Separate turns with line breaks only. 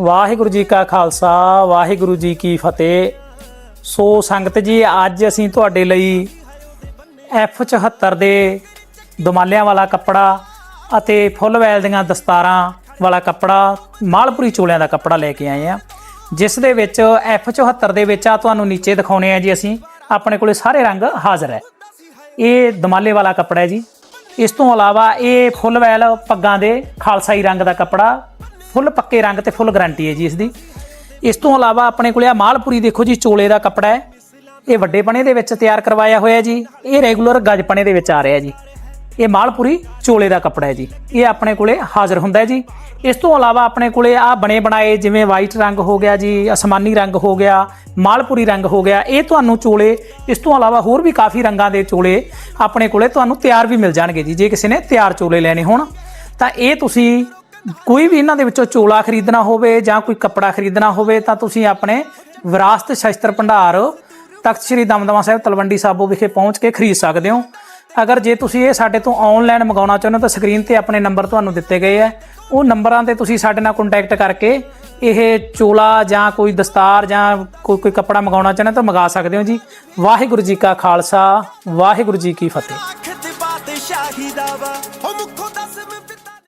ਵਾਹਿਗੁਰੂ ਜੀ ਕਾ ਖਾਲਸਾ, ਵਾਹਿਗੁਰੂ ਜੀ ਕੀ ਫਤਿਹ। ਸੋ ਸੰਗਤ ਜੀ, ਅੱਜ ਅਸੀਂ ਤੁਹਾਡੇ ਲਈ F74 ਦੇ ਦਮਾਲਿਆਂ ਵਾਲਾ ਕੱਪੜਾ ਅਤੇ ਫੁੱਲ ਵੈਲ ਦੀਆਂ ਦਸਤਾਰਾਂ ਵਾਲਾ ਕੱਪੜਾ, ਮਾਲਪੁਰੀ ਚੋਲਿਆਂ ਦਾ ਕੱਪੜਾ ਲੈ ਕੇ ਆਏ ਆ ਜਿਸ ਦੇ ਵਿੱਚ F74 ਦੇ ਵਿੱਚ ਆ ਤੁਹਾਨੂੰ ਨੀਚੇ ਦਿਖਾਉਣੇ ਆ ਜੀ ਅਸੀਂ। ਆਪਣੇ ਕੋਲੇ ਸਾਰੇ ਰੰਗ ਹਾਜ਼ਰ ਹੈ। ਇਹ ਦਮਾਲੇ ਵਾਲਾ ਕੱਪੜਾ ਹੈ ਜੀ। ਇਸ ਤੋਂ ਇਲਾਵਾ ਇਹ ਫੁੱਲ ਵੈਲ ਪੱਗਾਂ ਦੇ ਖਾਲਸਾਈ ਰੰਗ ਦਾ ਕੱਪੜਾ ਫੁੱਲ ਪੱਕੇ ਰੰਗ ਤੇ ਫੁੱਲ ਗਾਰੰਟੀ ਹੈ ਜੀ ਇਸ ਦੀ। ਇਸ ਤੋਂ ਇਲਾਵਾ ਆਪਣੇ ਕੋਲੇ ਆ ਮਾਲਪੁਰੀ ਦੇਖੋ ਜੀ, ਚੋਲੇ ਦਾ ਕੱਪੜਾ ਹੈ। ਇਹ ਵੱਡੇ ਪਣੇ ਦੇ ਵਿੱਚ ਤਿਆਰ ਕਰਵਾਇਆ ਹੋਇਆ ਜੀ। ਇਹ ਰੈਗੂਲਰ ਗੱਜ ਪਣੇ ਦੇ ਵਿੱਚ ਆ ਰਿਹਾ ਜੀ। ਇਹ ਮਾਲਪੁਰੀ ਚੋਲੇ ਦਾ ਕੱਪੜਾ ਹੈ ਜੀ। ਇਹ ਆਪਣੇ ਕੋਲੇ ਹਾਜ਼ਰ ਹੁੰਦਾ ਹੈ ਜੀ। ਇਸ ਤੋਂ ਇਲਾਵਾ ਆਪਣੇ ਕੋਲੇ ਆ ਬਣੇ ਬਣਾਏ ਜਿਵੇਂ ਵਾਈਟ ਰੰਗ ਹੋ ਗਿਆ ਜੀ, ਅਸਮਾਨੀ ਰੰਗ ਹੋ ਗਿਆ, ਮਾਲਪੁਰੀ ਰੰਗ ਹੋ ਗਿਆ। ਇਹ ਤੁਹਾਨੂੰ ਚੋਲੇ, ਇਸ ਤੋਂ ਇਲਾਵਾ ਹੋਰ ਵੀ ਕਾਫੀ ਰੰਗਾਂ ਦੇ ਚੋਲੇ ਆਪਣੇ ਕੋਲੇ ਤੁਹਾਨੂੰ ਤਿਆਰ ਵੀ ਮਿਲ ਜਾਣਗੇ ਜੀ, ਜੇ ਕਿਸੇ ਨੇ ਤਿਆਰ ਚੋਲੇ ਲੈਣੇ ਹੋਣ। ਤਾਂ ਇਹ ਤੁਸੀਂ ਕੋਈ ਵੀ ਇਹਨਾਂ ਦੇ ਵਿੱਚੋਂ ਚੋਲਾ ਖਰੀਦਣਾ ਹੋਵੇ ਜਾਂ ਕੋਈ ਕੱਪੜਾ ਖਰੀਦਣਾ ਹੋਵੇ, ਤਾਂ ਤੁਸੀਂ ਆਪਣੇ ਵਿਰਾਸਤ ਸ਼ਸਤਰ ਭੰਡਾਰ ਤਖਤ ਸ੍ਰੀ ਦਮਦਮਾ ਸਾਹਿਬ ਤਲਵੰਡੀ ਸਾਬੋ ਵਿਖੇ ਪਹੁੰਚ ਕੇ ਖਰੀਦ ਸਕਦੇ ਹੋ। ਅਗਰ ਜੇ ਤੁਸੀਂ ਇਹ ਸਾਡੇ ਤੋਂ ਆਨਲਾਈਨ ਮੰਗਾਉਣਾ ਚਾਹੁੰਦੇ ਹੋ, ਤਾਂ ਸਕਰੀਨ ਤੇ ਆਪਣੇ ਨੰਬਰ ਤੁਹਾਨੂੰ ਦਿੱਤੇ ਗਏ ਆ। ਉਹ ਨੰਬਰਾਂ ਤੇ ਤੁਸੀਂ ਸਾਡੇ ਨਾਲ ਕੰਟੈਕਟ ਕਰਕੇ ਇਹ ਚੋਲਾ ਜਾਂ ਕੋਈ ਦਸਤਾਰ ਜਾਂ ਕੋਈ ਕੋਈ ਕੱਪੜਾ ਮੰਗਾਉਣਾ ਚਾਹੁੰਦੇ ਹੋ, ਤਾਂ ਮੰਗਾ ਸਕਦੇ ਹੋ ਜੀ। ਵਾਹਿਗੁਰੂ ਜੀ ਕਾ ਖਾਲਸਾ, ਵਾਹਿਗੁਰੂ ਜੀ ਕੀ ਫਤਿਹ।